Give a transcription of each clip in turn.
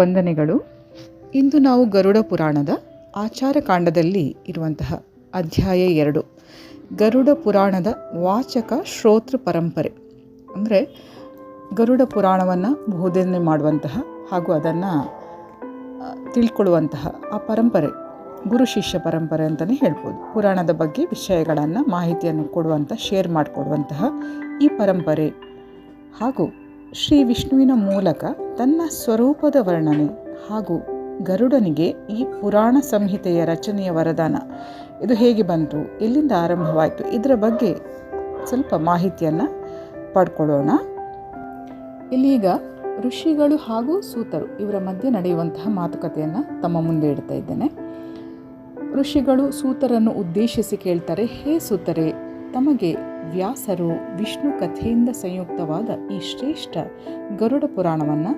ವಂದನೆಗಳು. ಇಂದು ನಾವು ಗರುಡ ಪುರಾಣದ ಆಚಾರ ಕಾಂಡದಲ್ಲಿ ಇರುವಂತಹ ಅಧ್ಯಾಯ ಎರಡು. ಗರುಡ ಪುರಾಣದ ವಾಚಕ ಶ್ರೋತೃ ಪರಂಪರೆ. ಅಂದರೆ ಗರುಡ ಪುರಾಣವನ್ನು ಬೋಧನೆ ಮಾಡುವಂತಹ ಹಾಗೂ ಅದನ್ನು ತಿಳ್ಕೊಳ್ಳುವಂತಹ ಆ ಪರಂಪರೆ, ಗುರು ಶಿಷ್ಯ ಪರಂಪರೆ ಅಂತಲೇ ಹೇಳ್ಬೋದು. ಪುರಾಣದ ಬಗ್ಗೆ ವಿಷಯಗಳನ್ನು, ಮಾಹಿತಿಯನ್ನು ಕೊಡುವಂಥ ಶೇರ್ ಮಾಡಿಕೊಡುವಂತಹ ಈ ಪರಂಪರೆ ಹಾಗೂ ಶ್ರೀ ವಿಷ್ಣುವಿನ ಮೂಲಕ ತನ್ನ ಸ್ವರೂಪದ ವರ್ಣನೆ ಹಾಗೂ ಗರುಡನಿಗೆ ಈ ಪುರಾಣ ಸಂಹಿತೆಯ ರಚನೆಯ ವರದಾನ. ಇದು ಹೇಗೆ ಬಂತು? ಎಲ್ಲಿಂದ ಆರಂಭವಾಯಿತು? ಇದರ ಬಗ್ಗೆ ಸ್ವಲ್ಪ ಮಾಹಿತಿಯನ್ನು ಪಡ್ಕೊಳ್ಳೋಣ. ಇಲ್ಲೀಗ ಋಷಿಗಳು ಹಾಗೂ ಸೂತರು ಇವರ ಮಧ್ಯೆ ನಡೆಯುವಂತಹ ಮಾತುಕತೆಯನ್ನು ತಮ್ಮ ಮುಂದೆ ಇಡ್ತಾ ಇದ್ದೇನೆ. ಋಷಿಗಳು ಸೂತರನ್ನು ಉದ್ದೇಶಿಸಿ ಕೇಳ್ತಾರೆ, ಹೇ ಸೂತರೆ ತಮಗೆ ವ್ಯಾಸರು ವಿಷ್ಣು ಕಥೆಯಿಂದ ಸಂಯುಕ್ತವಾದ ಈ ಶ್ರೇಷ್ಠ ಗರುಡ ಪುರಾಣವನ್ನು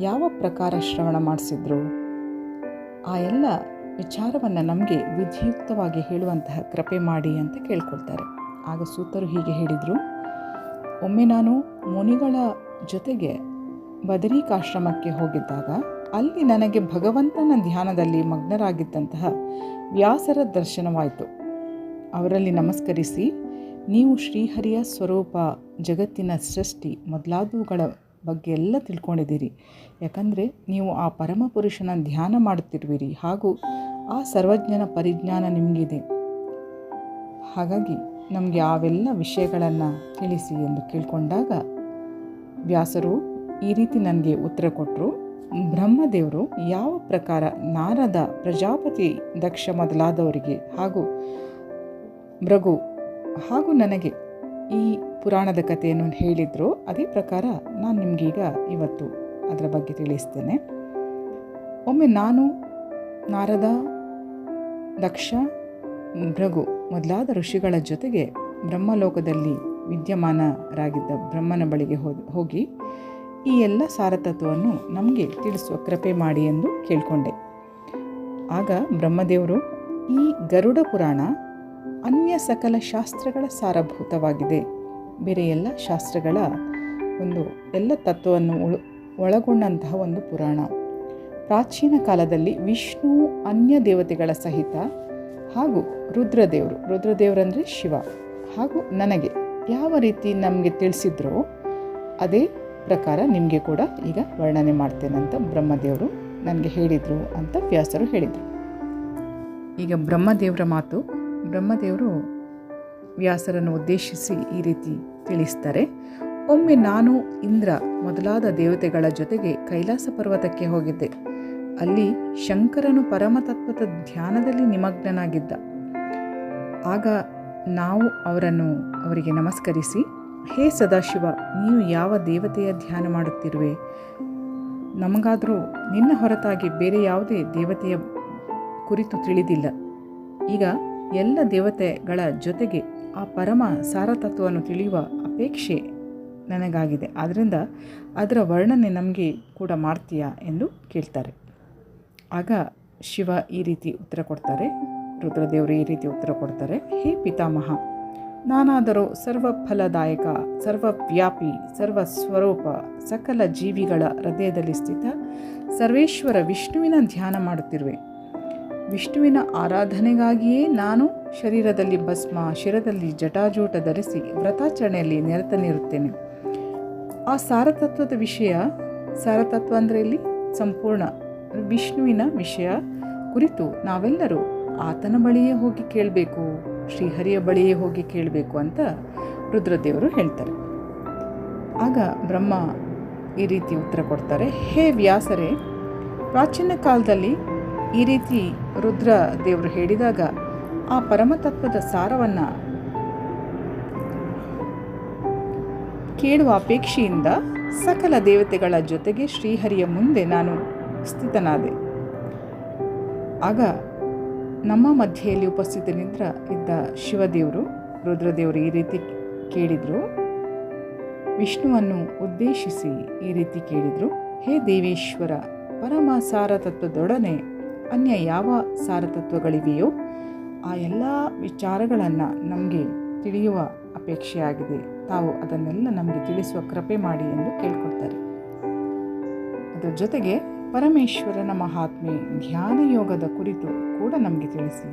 ಯಾವ ಪ್ರಕಾರ ಶ್ರವಣ ಮಾಡಿಸಿದ್ರು? ಆ ಎಲ್ಲ ವಿಚಾರವನ್ನು ನಮಗೆ ವಿಧಿಯುಕ್ತವಾಗಿ ಹೇಳುವಂತಹ ಕೃಪೆ ಮಾಡಿ ಅಂತ ಕೇಳ್ಕೊಳ್ತಾರೆ. ಆಗ ಸೂತರು ಹೀಗೆ ಹೇಳಿದರು, ಒಮ್ಮೆ ನಾನು ಮುನಿಗಳ ಜೊತೆಗೆ ಬದರಿಕಾಶ್ರಮಕ್ಕೆ ಹೋಗಿದ್ದಾಗ ಅಲ್ಲಿ ನನಗೆ ಭಗವಂತನ ಧ್ಯಾನದಲ್ಲಿ ಮಗ್ನರಾಗಿದ್ದಂತಹ ವ್ಯಾಸರ ದರ್ಶನವಾಯಿತು. ಅವರಲ್ಲಿ ನಮಸ್ಕರಿಸಿ ನೀವು ಶ್ರೀಹರಿಯ ಸ್ವರೂಪ, ಜಗತ್ತಿನ ಸೃಷ್ಟಿ ಮೊದಲಾದವುಗಳ ಬಗ್ಗೆ ಎಲ್ಲ ತಿಳ್ಕೊಂಡಿದ್ದೀರಿ. ಯಾಕಂದರೆ ನೀವು ಆ ಪರಮಪುರುಷನ ಧ್ಯಾನ ಮಾಡುತ್ತಿರುವಿರಿ ಹಾಗೂ ಆ ಸರ್ವಜ್ಞನ ಪರಿಜ್ಞಾನ ನಿಮಗಿದೆ. ಹಾಗಾಗಿ ನಮಗೆ ಅವೆಲ್ಲ ವಿಷಯಗಳನ್ನು ತಿಳಿಸಿ ಎಂದು ಕೇಳಿಕೊಂಡಾಗ ವ್ಯಾಸರು ಈ ರೀತಿ ನನಗೆ ಉತ್ತರ ಕೊಟ್ಟರು ಬ್ರಹ್ಮದೇವರು ಯಾವ ಪ್ರಕಾರ ನಾರದ ಪ್ರಜಾಪತಿ ದಕ್ಷ ಮೊದಲಾದವರಿಗೆ ಹಾಗೂ ಭೃಗು ಹಾಗೂ ನನಗೆ ಈ ಪುರಾಣದ ಕಥೆಯನ್ನು ಹೇಳಿದ್ರು, ಅದೇ ಪ್ರಕಾರ ನಾನು ನಿಮಗೀಗ ಇವತ್ತು ಅದರ ಬಗ್ಗೆ ತಿಳಿಸ್ತೇನೆ. ಒಮ್ಮೆ ನಾನು ನಾರದ ದಕ್ಷ, ಭೃಗು ಮೊದಲಾದ ಋಷಿಗಳ ಜೊತೆಗೆ ಬ್ರಹ್ಮಲೋಕದಲ್ಲಿ ವಿದ್ಯಮಾನರಾಗಿದ್ದ ಬ್ರಹ್ಮನ ಬಳಿಗೆ ಹೋಗಿ ಈ ಎಲ್ಲ ಸಾರತತ್ವವನ್ನು ನಮಗೆ ತಿಳಿಸುವ ಕೃಪೆ ಮಾಡಿ ಎಂದು ಕೇಳಿಕೊಂಡೆ. ಆಗ ಬ್ರಹ್ಮದೇವರು ಈ ಗರುಡ ಪುರಾಣ ಅನ್ಯ ಸಕಲ ಶಾಸ್ತ್ರಗಳ ಸಾರಭೂತವಾಗಿದೆ. ಬೇರೆ ಎಲ್ಲ ಶಾಸ್ತ್ರಗಳ ಒಂದು ಎಲ್ಲ ತತ್ವವನ್ನು ಒಳಗೊಂಡಂತಹ ಒಂದು ಪುರಾಣ. ಪ್ರಾಚೀನ ಕಾಲದಲ್ಲಿ ವಿಷ್ಣು, ಅನ್ಯ ದೇವತೆಗಳ ಸಹಿತ ಹಾಗೂ ರುದ್ರದೇವರು, ರುದ್ರದೇವರಂದರೆ ಶಿವ. ಹಾಗೂ ನನಗೆ ಯಾವ ರೀತಿ ನಮಗೆ ತಿಳಿಸಿದ್ರೋ ಅದೇ ಪ್ರಕಾರ ನಿಮಗೆ ಕೂಡ ಈಗ ವರ್ಣನೆ ಮಾಡ್ತೇನಂತ ಬ್ರಹ್ಮದೇವರು ನನಗೆ ಹೇಳಿದರು ಅಂತ ವ್ಯಾಸರು ಹೇಳಿದರು. ಈಗ ಬ್ರಹ್ಮದೇವರ ಮಾತು ಬ್ರಹ್ಮದೇವರು ವ್ಯಾಸರನ್ನು ಉದ್ದೇಶಿಸಿ ಈ ರೀತಿ ತಿಳಿಸ್ತಾರೆ. ಒಮ್ಮೆ ನಾನು ಇಂದ್ರ ಮೊದಲಾದ ದೇವತೆಗಳ ಜೊತೆಗೆ ಕೈಲಾಸ ಪರ್ವತಕ್ಕೆ ಹೋಗಿದ್ದೆ. ಅಲ್ಲಿ ಶಂಕರನು ಪರಮತತ್ವದ ಧ್ಯಾನದಲ್ಲಿ ನಿಮಗ್ನನಾಗಿದ್ದ. ಆಗ ನಾವು ಅವರನ್ನು ಅವರಿಗೆ ನಮಸ್ಕರಿಸಿ, ಹೇ ಸದಾಶಿವ, ನೀವು ಯಾವ ದೇವತೆಯ ಧ್ಯಾನ ಮಾಡುತ್ತಿರುವೆ? ನಮಗಾದರೂ ನಿನ್ನ ಹೊರತಾಗಿ ಬೇರೆ ಯಾವುದೇ ದೇವತೆಯ ಕುರಿತು ತಿಳಿದಿಲ್ಲ. ಈಗ ಎಲ್ಲ ದೇವತೆಗಳ ಜೊತೆಗೆ ಆ ಪರಮ ಸಾರತತ್ವವನ್ನು ತಿಳಿಯುವ ಅಪೇಕ್ಷೆ ನನಗಾಗಿದೆ. ಆದ್ದರಿಂದ ಅದರ ವರ್ಣನೆ ನಮಗೆ ಕೂಡ ಮಾಡ್ತೀಯಾ ಎಂದು ಕೇಳ್ತಾರೆ. ಆಗ ಶಿವ ಈ ರೀತಿ ಉತ್ತರ ಕೊಡ್ತಾರೆ. ರುದ್ರದೇವರು ಈ ರೀತಿ ಉತ್ತರ ಕೊಡ್ತಾರೆ. ಹೇ ಪಿತಾಮಹ, ನಾನಾದರೂ ಸರ್ವಫಲದಾಯಕ, ಸರ್ವವ್ಯಾಪಿ ಸರ್ವ ಸ್ವರೂಪ ಸಕಲ ಜೀವಿಗಳ ಹೃದಯದಲ್ಲಿ ಸ್ಥಿತ ಸರ್ವೇಶ್ವರ ವಿಷ್ಣುವಿನ ಧ್ಯಾನ ಮಾಡುತ್ತಿರುವೆ. ವಿಷ್ಣುವಿನ ಆರಾಧನೆಗಾಗಿಯೇ ನಾನು ಶರೀರದಲ್ಲಿ ಭಸ್ಮ, ಶಿರದಲ್ಲಿ ಜಟಾಜೂಟ ಧರಿಸಿ ವ್ರತಾಚರಣೆಯಲ್ಲಿ ನಿರತನಿರುತ್ತೇನೆ ಆ ಸಾರತತ್ವದ ವಿಷಯ, ಸಾರತತ್ವ ಅಂದರೆ ಇಲ್ಲಿ ಸಂಪೂರ್ಣ ವಿಷ್ಣುವಿನ ವಿಷಯ ಕುರಿತು ನಾವೆಲ್ಲರೂ ಆತನ ಬಳಿಯೇ ಹೋಗಿ ಕೇಳಬೇಕು, ಶ್ರೀಹರಿಯ ಬಳಿಯೇ ಹೋಗಿ ಕೇಳಬೇಕು ಅಂತ ರುದ್ರದೇವರು ಹೇಳ್ತಾರೆ. ಆಗ ಬ್ರಹ್ಮ ಈ ರೀತಿ ಉತ್ತರ ಕೊಡ್ತಾರೆ, ಹೇ ವ್ಯಾಸರೇ, ಪ್ರಾಚೀನ ಕಾಲದಲ್ಲಿ ಈ ರೀತಿ ರುದ್ರ ದೇವರು ಹೇಳಿದಾಗ ಆ ಪರಮತತ್ವದ ಸಾರವನ್ನು ಕೇಳುವ ಅಪೇಕ್ಷೆಯಿಂದ ಸಕಲ ದೇವತೆಗಳ ಜೊತೆಗೆ ಶ್ರೀಹರಿಯ ಮುಂದೆ ನಾನು ಸ್ಥಿತನಾದೆ. ಆಗ ನಮ್ಮ ಮಧ್ಯೆಯಲ್ಲಿ ಉಪಸ್ಥಿತನಿದ್ರ ಇದ್ದ ಶಿವದೇವರು, ರುದ್ರದೇವರು ಈ ರೀತಿ ಕೇಳಿದರು, ವಿಷ್ಣುವನ್ನು ಉದ್ದೇಶಿಸಿ ಈ ರೀತಿ ಕೇಳಿದರು, ಹೇ ದೇವೇಶ್ವರ ಪರಮ ಸಾರತತ್ವದೊಡನೆ ಅನ್ಯ ಯಾವ ಸಾರತತ್ವಗಳಿವೆಯೋ ಆ ಎಲ್ಲ ವಿಚಾರಗಳನ್ನು ನಮಗೆ ತಿಳಿಯುವ ಅಪೇಕ್ಷೆಯಾಗಿದೆ. ತಾವು ಅದನ್ನೆಲ್ಲ ನಮಗೆ ತಿಳಿಸುವ ಕೃಪೆ ಮಾಡಿ ಎಂದು ಕೇಳ್ಕೊಳ್ತಾರೆ ಅದರ ಜೊತೆಗೆ ಪರಮೇಶ್ವರನ ಮಹಾತ್ಮೆ ಧ್ಯಾನ ಯೋಗದ ಕುರಿತು ಕೂಡ ನಮಗೆ ತಿಳಿಸಿ.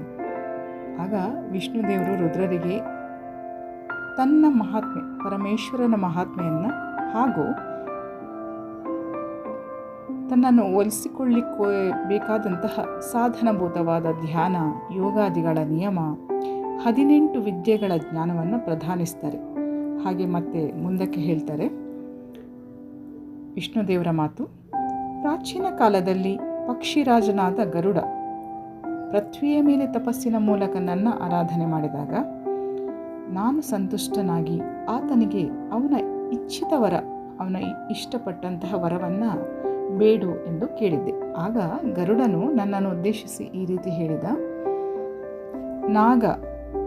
ಆಗ ವಿಷ್ಣುದೇವರು ರುದ್ರರಿಗೆ, ತನ್ನ ಮಹಾತ್ಮೆ, ಪರಮೇಶ್ವರನ ಮಹಾತ್ಮೆಯನ್ನು ಹಾಗೂ ತನ್ನನ್ನು ಒಲಿಸಿಕೊಳ್ಳಿಕ್ಕೆ ಬೇಕಾದಂತಹ ಸಾಧನಭೂತವಾದ ಧ್ಯಾನ, ಯೋಗಾದಿಗಳ ನಿಯಮ, ಹದಿನೆಂಟು ವಿದ್ಯೆಗಳ ಜ್ಞಾನವನ್ನು ಪ್ರಧಾನಿಸ್ತಾರೆ. ಹಾಗೆ ಮತ್ತೆ ಮುಂದಕ್ಕೆ ಹೇಳ್ತಾರೆ ವಿಷ್ಣುದೇವರ ಮಾತು, ಪ್ರಾಚೀನ ಕಾಲದಲ್ಲಿ ಪಕ್ಷಿರಾಜನಾದ ಗರುಡ ಪೃಥ್ವಿಯ ಮೇಲೆ ತಪಸ್ಸಿನ ಮೂಲಕ ನನ್ನ ಆರಾಧನೆ ಮಾಡಿದಾಗ, ನಾನು ಸಂತುಷ್ಟನಾಗಿ ಆತನಿಗೆ ಅವನ ಇಚ್ಛಿತ ವರ ಅವನ ಇಷ್ಟಪಟ್ಟಂತಹ ವರವನ್ನು ಬೇಡು ಎಂದು ಕೇಳಿದ್ದೆ. ಆಗ ಗರುಡನು ನನ್ನನ್ನು ಉದ್ದೇಶಿಸಿ ಈ ರೀತಿ ಹೇಳಿದ, ನಾಗ,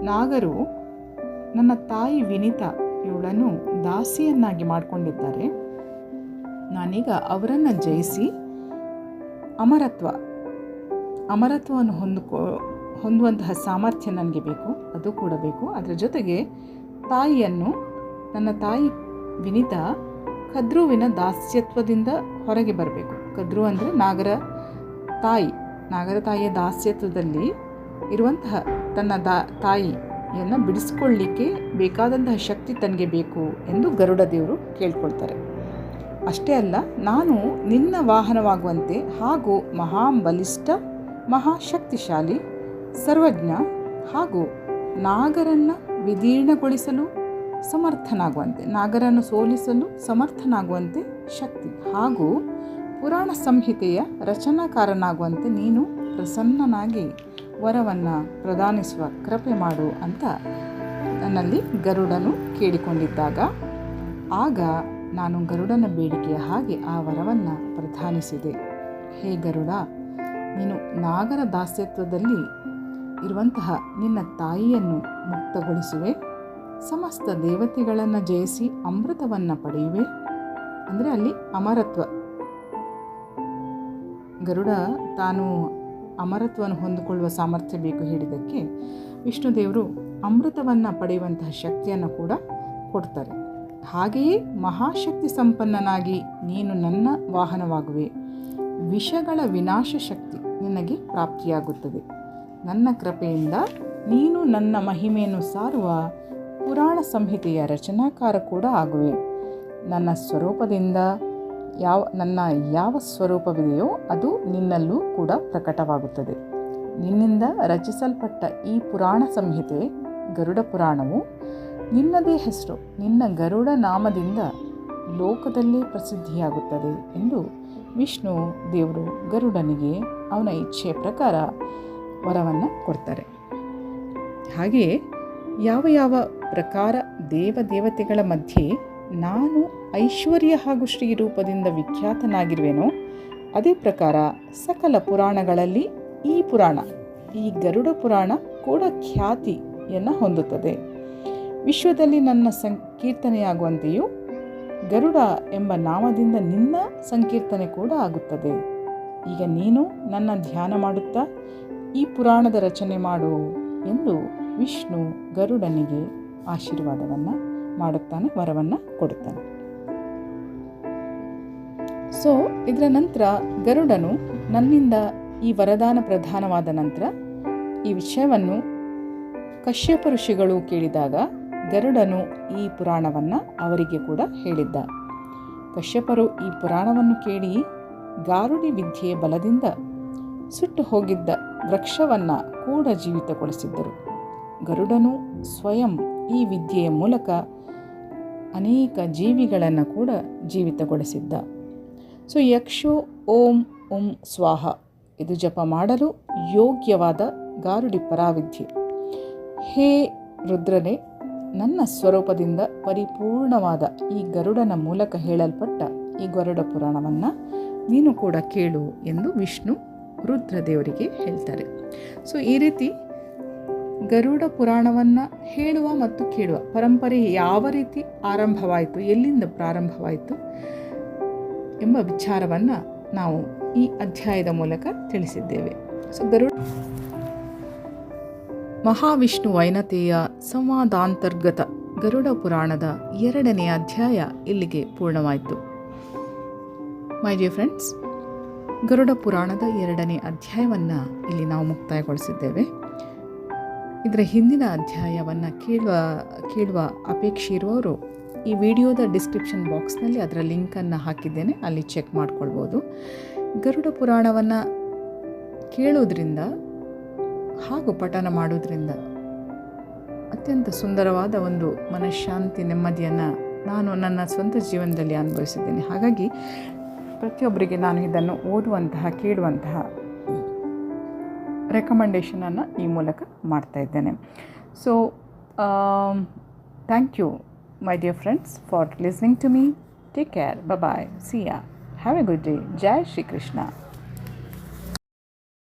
ನಾಗರು ನನ್ನ ತಾಯಿ ವಿನಿತಾ ಇವಳನ್ನು ದಾಸಿಯನ್ನಾಗಿ ಮಾಡಿಕೊಂಡಿದ್ದಾರೆ. ನಾನೀಗ ಅವರನ್ನು ಜಯಿಸಿ ಅಮರತ್ವ, ಅಮರತ್ವವನ್ನು ಹೊಂದಿಕೊ, ಹೊಂದುವಂತಹ ಸಾಮರ್ಥ್ಯ ನನಗೆ ಬೇಕು, ಅದು ಕೂಡ ಬೇಕು. ಅದರ ಜೊತೆಗೆ ತಾಯಿಯನ್ನು, ನನ್ನ ತಾಯಿ ವಿನಿತಾ ಕದ್ರುವಿನ ದಾಸ್ಯತ್ವದಿಂದ ಹೊರಗೆ ಬರಬೇಕು. ಕದ್ರು ಅಂದರೆ ನಾಗರ ತಾಯಿ. ನಾಗರ ತಾಯಿಯ ದಾಸ್ಯತ್ವದಲ್ಲಿ ಇರುವಂತಹ ತನ್ನ ದಾ, ತಾಯಿಯನ್ನು ಬಿಡಿಸ್ಕೊಳ್ಳಿಕ್ಕೆ ಬೇಕಾದಂತಹ ಶಕ್ತಿ ತನಗೆ ಬೇಕು ಎಂದು ಗರುಡ ದೇವರು ಕೇಳ್ಕೊಳ್ತಾರೆ. ಅಷ್ಟೇ ಅಲ್ಲ, ನಾನು ನಿನ್ನ ವಾಹನವಾಗುವಂತೆ ಹಾಗೂ ಮಹಾಬಲಿಷ್ಠ, ಮಹಾಶಕ್ತಿಶಾಲಿ, ಸರ್ವಜ್ಞ ಹಾಗೂ ನಾಗರನ್ನು ವಿದೀರ್ಣಗೊಳಿಸಲು ಸಮರ್ಥನಾಗುವಂತೆ, ನಾಗರನ್ನು ಸೋಲಿಸಲು ಸಮರ್ಥನಾಗುವಂತೆ ಶಕ್ತಿ. ಹಾಗೂ ಪುರಾಣ ಸಂಹಿತೆಯ ರಚನಾಕಾರನಾಗುವಂತೆ ನೀನು ಪ್ರಸನ್ನನಾಗಿ ವರವನ್ನು ಪ್ರದಾನಿಸುವ ಕೃಪೆ ಮಾಡು ಅಂತ ನನ್ನಲ್ಲಿ ಗರುಡನು ಕೇಳಿಕೊಂಡಿದ್ದಾಗ, ಆಗ ನಾನು ಗರುಡನ ಬೇಡಿಕೆಯ ಹಾಗೆ ಆ ವರವನ್ನು ಪ್ರಧಾನಿಸಿದೆ. ಹೇ ಗರುಡ, ನೀನು ನಾಗರ ದಾಸ್ಯತ್ವದಲ್ಲಿ ಇರುವಂತಹ ನಿನ್ನ ತಾಯಿಯನ್ನು ಮುಕ್ತಗೊಳಿಸುವೆ. ಸಮಸ್ತ ದೇವತೆಗಳನ್ನು ಜಯಿಸಿ ಅಮೃತವನ್ನು ಪಡೆಯುವೆ. ಅಂದರೆ ಅಲ್ಲಿ ಅಮರತ್ವ. ಗರುಡ ತಾನು ಅಮರತ್ವವನ್ನು ಹೊಂದಿಕೊಳ್ಳುವ ಸಾಮರ್ಥ್ಯ ಬೇಕು ಹೇಳಿದ್ದಕ್ಕೆ ವಿಷ್ಣು ದೇವರು ಅಮೃತವನ್ನು ಪಡೆಯುವಂತಹ ಶಕ್ತಿಯನ್ನು ಕೂಡ ಕೊಡ್ತಾರೆ. ಹಾಗೆಯೇ ಮಹಾಶಕ್ತಿ ಸಂಪನ್ನನಾಗಿ ನೀನು ನನ್ನ ವಾಹನವಾಗುವೆ. ವಿಷಗಳ ವಿನಾಶ ಶಕ್ತಿ ನಿನಗೆ ಪ್ರಾಪ್ತಿಯಾಗುತ್ತದೆ. ನನ್ನ ಕೃಪೆಯಿಂದ ನೀನು ನನ್ನ ಮಹಿಮೆಯನ್ನು ಸಾರುವ ಪುರಾಣ ಸಂಹಿತೆಯ ರಚನಾಕಾರ ಕೂಡ ಆಗುವೆ. ನನ್ನ ಸ್ವರೂಪದಿಂದ ಯಾವ, ನನ್ನ ಯಾವ ಸ್ವರೂಪವಿದೆಯೋ ಅದು ನಿನ್ನಲ್ಲೂ ಕೂಡ ಪ್ರಕಟವಾಗುತ್ತದೆ. ನಿನ್ನಿಂದ ರಚಿಸಲ್ಪಟ್ಟ ಈ ಪುರಾಣ ಸಂಹಿತೆ, ಗರುಡ ಪುರಾಣವು ನಿನ್ನದೇ ಹೆಸರು, ನಿನ್ನ ಗರುಡ ನಾಮದಿಂದ ಲೋಕದಲ್ಲೇ ಪ್ರಸಿದ್ಧಿಯಾಗುತ್ತದೆ ಎಂದು ವಿಷ್ಣು ದೇವರು ಗರುಡನಿಗೆ ಅವನ ಇಚ್ಛೆಯ ಪ್ರಕಾರ ವರವನ್ನು ಕೊಡ್ತಾರೆ. ಹಾಗೆಯೇ ಯಾವ ಯಾವ ಪ್ರಕಾರ ದೇವ ದೇವತೆಗಳ ಮಧ್ಯೆ ನಾನು ಐಶ್ವರ್ಯ ಹಾಗೂ ಶ್ರೀ ರೂಪದಿಂದ ವಿಖ್ಯಾತನಾಗಿರುವೆನೋ, ಅದೇ ಪ್ರಕಾರ ಸಕಲ ಪುರಾಣಗಳಲ್ಲಿ ಈ ಪುರಾಣ, ಈ ಗರುಡ ಪುರಾಣ ಕೂಡ ಖ್ಯಾತಿಯನ್ನು ಹೊಂದುತ್ತದೆ. ವಿಶ್ವದಲ್ಲಿ ನನ್ನ ಸಂಕೀರ್ತನೆಯಾಗುವಂತೆಯೂ ಗರುಡ ಎಂಬ ನಾಮದಿಂದ ನಿನ್ನ ಸಂಕೀರ್ತನೆ ಕೂಡ ಆಗುತ್ತದೆ. ಈಗ ನೀನು ನನ್ನ ಧ್ಯಾನ ಮಾಡುತ್ತಾ ಈ ಪುರಾಣದ ರಚನೆ ಮಾಡು ಎಂದು ವಿಷ್ಣು ಗರುಡನಿಗೆ ಆಶೀರ್ವಾದವನ್ನು ಮಾಡುತ್ತಾನೆ, ವರವನ್ನು ಕೊಡುತ್ತಾನೆ. ಸೊ ಇದರ ನಂತರ ಗರುಡನು ನನ್ನಿಂದ ಈ ವರದಾನ ಪ್ರಧಾನವಾದ ನಂತರ ಈ ವಿಷಯವನ್ನು ಕಶ್ಯಪ ಋಷಿಗಳು ಕೇಳಿದಾಗ ಗರುಡನು ಈ ಪುರಾಣವನ್ನು ಅವರಿಗೆ ಕೂಡ ಹೇಳಿದ್ದ. ಕಶ್ಯಪರು ಈ ಪುರಾಣವನ್ನು ಕೇಳಿ ಗಾರುಡಿ ವಿದ್ಯೆಯ ಬಲದಿಂದ ಸುಟ್ಟು ಹೋಗಿದ್ದ ವೃಕ್ಷವನ್ನು ಕೂಡ ಜೀವಿತಗೊಳಿಸಿದ್ದರು. ಗರುಡನು ಸ್ವಯಂ ಈ ವಿದ್ಯೆಯ ಮೂಲಕ ಅನೇಕ ಜೀವಿಗಳನ್ನು ಕೂಡ ಜೀವಿತಗೊಳಿಸಿದ್ದ. ಸೊ ಯಕ್ಷೋ ಓಂ ಓಂ ಸ್ವಾಹ. ಇದು ಜಪ ಮಾಡಲು ಯೋಗ್ಯವಾದ ಗಾರುಡಿ ಪರಾವಿದ್ಯೆ. ಹೇ ರುದ್ರನೇ, ನನ್ನ ಸ್ವರೂಪದಿಂದ ಪರಿಪೂರ್ಣವಾದ ಈ ಗರುಡನ ಮೂಲಕ ಹೇಳಲ್ಪಟ್ಟ ಈ ಗರುಡ ಪುರಾಣವನ್ನು ನೀನು ಕೂಡ ಕೇಳು ಎಂದು ವಿಷ್ಣು ರುದ್ರದೇವರಿಗೆ ಹೇಳ್ತಾರೆ. ಸೊ ಈ ರೀತಿ ಗರುಡ ಪುರಾಣವನ್ನು ಹೇಳುವ ಮತ್ತು ಕೇಳುವ. ಪರಂಪರೆ ಯಾವ ರೀತಿ ಆರಂಭವಾಯಿತು, ಎಲ್ಲಿಂದ ಪ್ರಾರಂಭವಾಯಿತು ಎಂಬ ವಿಚಾರವನ್ನು ನಾವು ಈ ಅಧ್ಯಾಯದ ಮೂಲಕ ತಿಳಿಸಿದ್ದೇವೆ. ಸೊ ಗರುಡ ಮಹಾವಿಷ್ಣು ವೈನತೆಯ ಸಂವಾದಾಂತರ್ಗತ ಗರುಡ ಪುರಾಣದ ಎರಡನೇ ಅಧ್ಯಾಯ ಇಲ್ಲಿಗೆ ಪೂರ್ಣವಾಯಿತು. ಮೈ ಡಿಯರ್ ಫ್ರೆಂಡ್ಸ್ ಗರುಡ ಪುರಾಣದ ಎರಡನೇ ಅಧ್ಯಾಯವನ್ನು ಇಲ್ಲಿ ನಾವು ಮುಕ್ತಾಯಗೊಳಿಸಿದ್ದೇವೆ. ಇದರ ಹಿಂದಿನ ಅಧ್ಯಾಯವನ್ನು ಕೇಳುವ ಕೇಳುವ ಅಪೇಕ್ಷೆ ಇರುವವರು ಈ ವಿಡಿಯೋದ ಡಿಸ್ಕ್ರಿಪ್ಷನ್ ಬಾಕ್ಸ್ನಲ್ಲಿ ಅದರ ಲಿಂಕನ್ನು ಹಾಕಿದ್ದೇನೆ, ಅಲ್ಲಿ ಚೆಕ್ ಮಾಡ್ಕೊಳ್ಬೋದು. ಗರುಡ ಪುರಾಣವನ್ನು ಕೇಳೋದ್ರಿಂದ ಹಾಗೂ ಪಠನ ಮಾಡೋದ್ರಿಂದ ಅತ್ಯಂತ ಸುಂದರವಾದ ಒಂದು ಮನಃಶಾಂತಿ, ನೆಮ್ಮದಿಯನ್ನು ನಾನು ನನ್ನ ಸ್ವಂತ ಜೀವನದಲ್ಲಿ ಅನುಭವಿಸಿದ್ದೇನೆ. ಹಾಗಾಗಿ ಪ್ರತಿಯೊಬ್ಬರಿಗೆ ನಾನು ಇದನ್ನು ಓದುವಂತಹ, ಕೇಳುವಂತಹ ರೆಕಮೆಂಡೇಷನನ್ನು ಈ ಮೂಲಕ ಮಾಡ್ತಾ ಇದ್ದೇನೆ. So thank you my dear friends for listening to me take care bye see ya have a good day Jai Shrikrishna